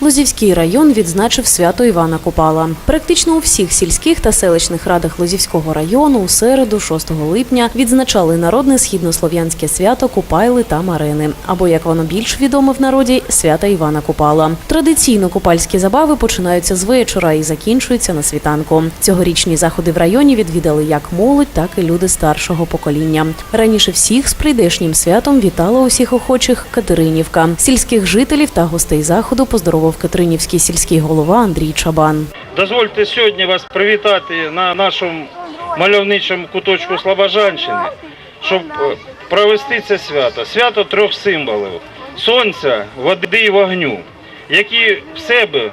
Лозівський район відзначив свято Івана Купала. Практично у всіх сільських та селищних радах Лозівського району у середу, 6 липня, відзначали народне східнослов'янське свято Купайли та Марини, або як воно більш відоме в народі, свята Івана Купала. Традиційно купальські забави починаються з вечора і закінчуються на світанку. Цьогорічні заходи в районі відвідали як молодь, так і люди старшого покоління. Раніше всіх з прийдешнім святом вітала усіх охочих Катеринівка. Сільських жителів та гостей заходу поздоровав Катеринівський сільський голова Андрій Чабан. Дозвольте сьогодні вас привітати на нашому мальовничому куточку Слобожанщини, щоб е, провести це свято. Свято трьох символів сонця, води і вогню, які в себе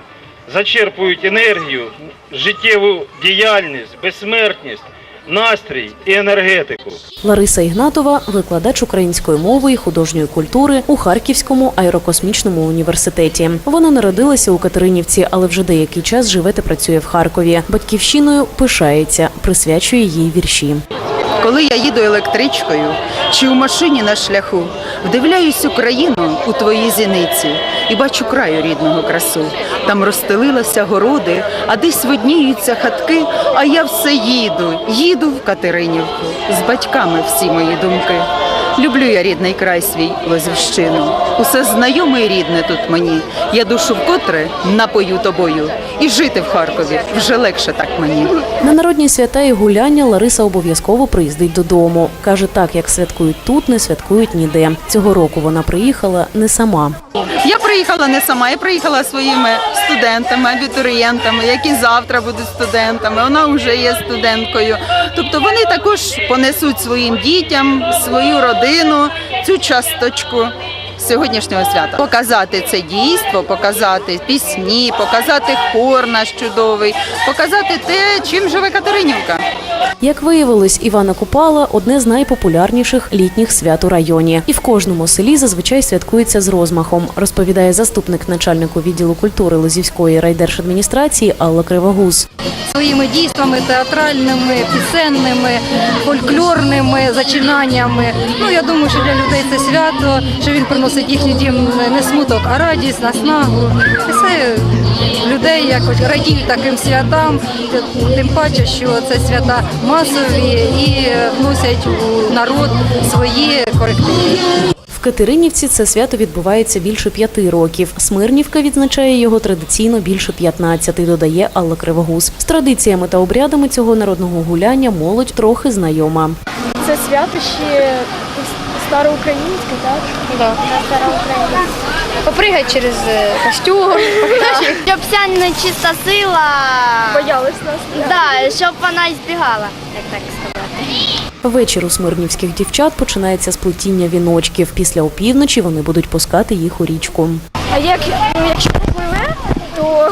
зачерпують енергію, життєву діяльність, безсмертність, настрій і енергетику. Лариса Ігнатова, викладач української мови і художньої культури у Харківському аерокосмічному університеті. Вона народилася у Катеринівці, але вже деякий час живе та працює в Харкові. Батьківщиною пишається, присвячує їй вірші. Коли я їду електричкою чи у машині на шляху, вдивляюсь Україну у твоїй зіниці і бачу краю рідного красу. Там розстелилися городи, а десь видніються хатки. А я все їду, їду в Катеринівку. З батьками всі мої думки. Люблю я рідний край свій Лозівщину. Усе знайоме і рідне тут мені. Я душу вкотре напою тобою. І жити в Харкові вже легше так мені. На народні свята і гуляння Лариса обов'язково приїздить додому. каже, так як святкують тут, не святкують ніде. Цього року вона приїхала не сама. Приїхала не сама, я приїхала своїми студентами, абітурієнтами, які завтра будуть студентами. Вона вже є студенткою. Тобто вони також понесуть своїм дітям, свою родину цю часточку. Сьогоднішнього свята показати це дійство, показати пісні, показати хор наш чудовий, показати те, чим живе Катеринівка. Як виявилось, Івана Купала одне з найпопулярніших літніх свят у районі, і в кожному селі зазвичай святкується з розмахом, розповідає заступник начальнику відділу культури Лозівської райдержадміністрації Алла Кривогуз. своїми дійствами театральними, пісенними, фольклорними зачинаннями. Ну я думаю, що для людей це свято, що він приносить їхній дім не смуток, а радість, наснагу. І це людей якось радіють таким святам, тим паче, що це свята масові і вносять у народ свої корективи. В Катеринівці це свято відбувається більше п'яти років. Смирнівка відзначає його традиційно більше 15, додає Алла Кривогуз. З традиціями та обрядами цього народного гуляння молодь трохи знайома. Це свято ще староукраїнське, так? Да. Староукраїнське. Попригать через е, костюм. Щоб вся нечиста сила, Боялись нас. да, щоб вона збігала, як так сказати. Вечір у смирнівських дівчат починається з плетіння віночків. Після опівночі вони будуть пускати їх у річку. А як, ну, якщо попливе, то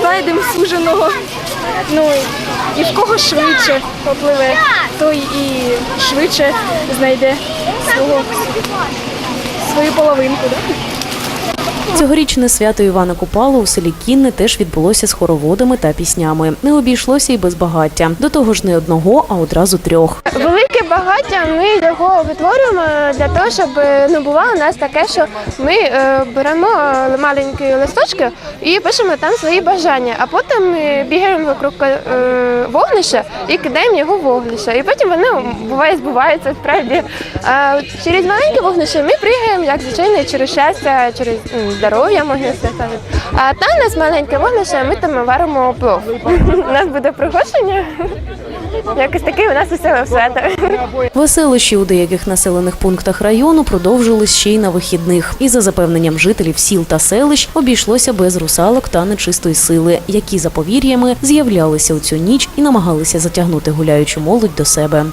знайдемо суженого. Ну і в кого швидше попливе, той і швидше знайде свого, свою половинку. Да? Цьогорічне свято Івана Купалу у селі Кінне теж відбулося з хороводами та піснями. Не обійшлося і без багаття. До того ж, не одного, а одразу трьох. Велике багаття ми його витворюємо для того, щоб ну було у нас таке, що ми е, беремо е, маленькі листочки і пишемо там свої бажання, а потім ми бігаємо вокруг е, вогнища і кидаємо його в вогнище. І потім вони буває збуваються справді. А через маленьке вогнище ми пригаємо, як звичайно, через щастя, через м, здоров'я можна сказати. А там у нас маленьке вогнище, ми там варимо плов. У нас буде пригощення. Якось таке у нас веселе свято. Веселощі у деяких населених пунктах району продовжились ще й на вихідних. І за запевненням жителів сіл та селищ обійшлося без русалок та нечистої сили, які за повір'ями з'являлися у цю ніч і намагалися затягнути гуляючу молодь до себе.